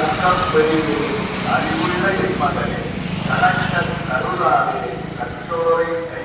ಅಧಿಕಾರಿ ಬರೀಲಿ ಅಲ್ಲಿ ಕೂಡ ಮಾತಾಡಿ ಕಲಾಕ್ಷ ಕರುಳಾಗಿ ಕಟ್ಟೋರಿ ಕೈ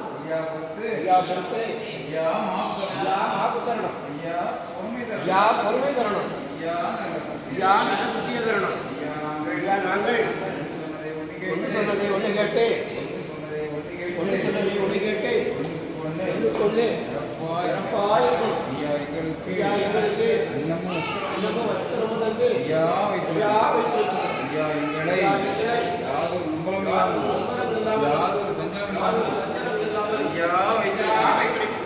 ஐயா, பொறுத்து ஐயா பொறுத்து ஐயா மாப்பு ஐயா மாப்பு தரணும் ஐயா பொறுமை தரணும் ஐயா பொறுமை தரணும் ஐயா. ஐயா நல்ல புத்திய தரணும் ஐயா நாங்கள் ஐயா நாங்கள் ஒன்று சொன்னதை ஒன்று கேட்டு ஒன்று சொன்னதை ஒன்று கேட்டு ஒன்று கொண்டு இருக்கணும். ஐயா எங்களுக்கு ஐயா எங்களுக்கு அன்னமும் அன்னமும் வஸ்திரமும் தந்து ஐயா வைத்து ஐயா வைத்து. ஐயா எங்களை யாதொரு நம்பலம் யாதொரு இல்லாமல் யாதொரு சஞ்சலம் இல்லாமல் சஞ்சலம் இல்லாமல்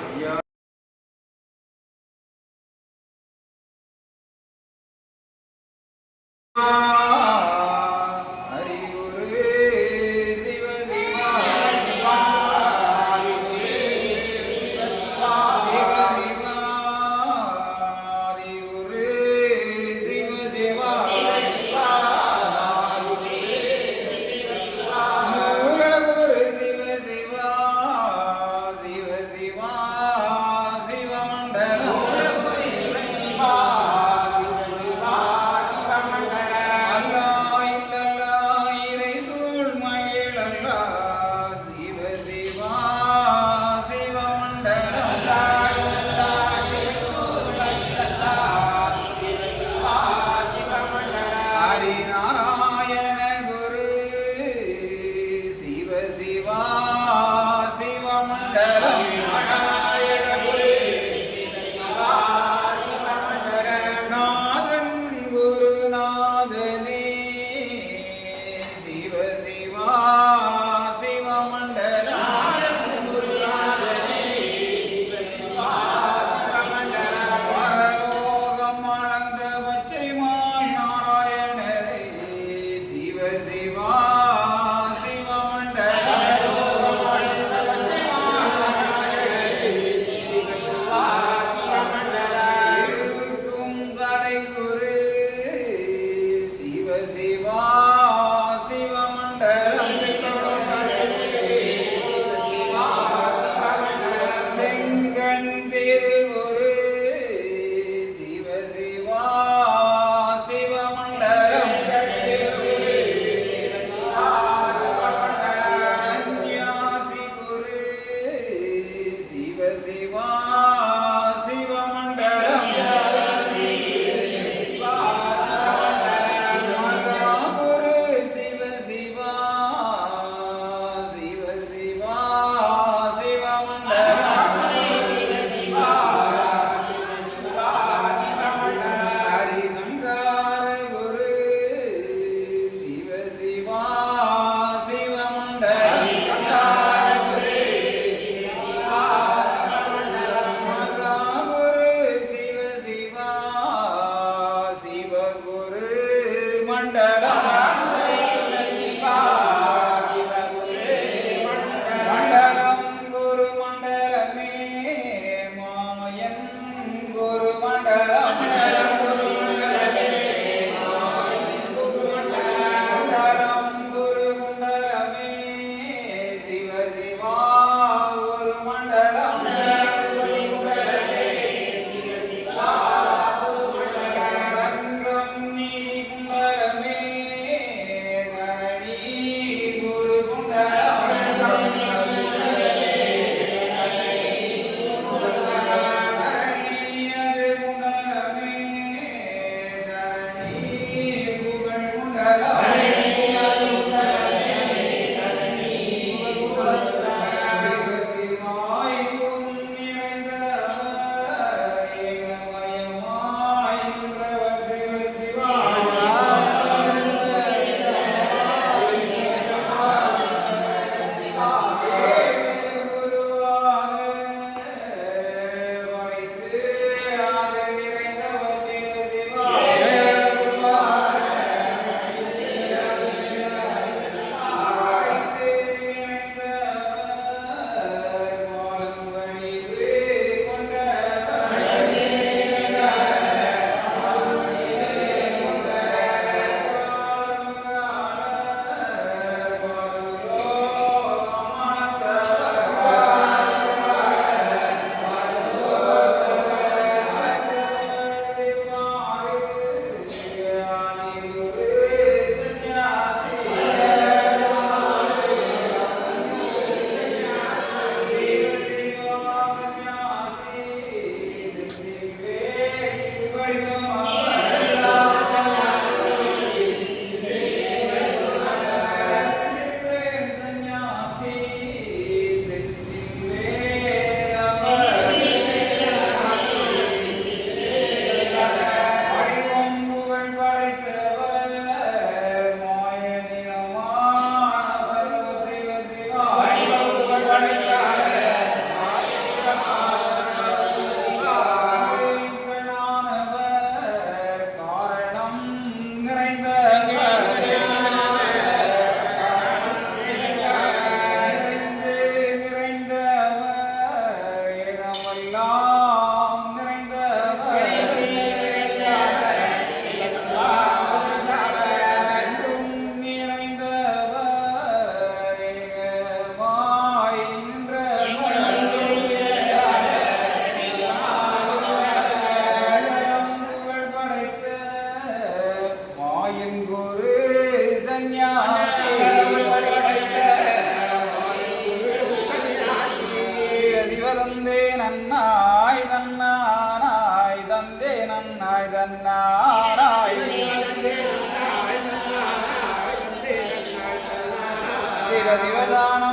நன்னாராய் சிவதிவதான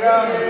Yeah.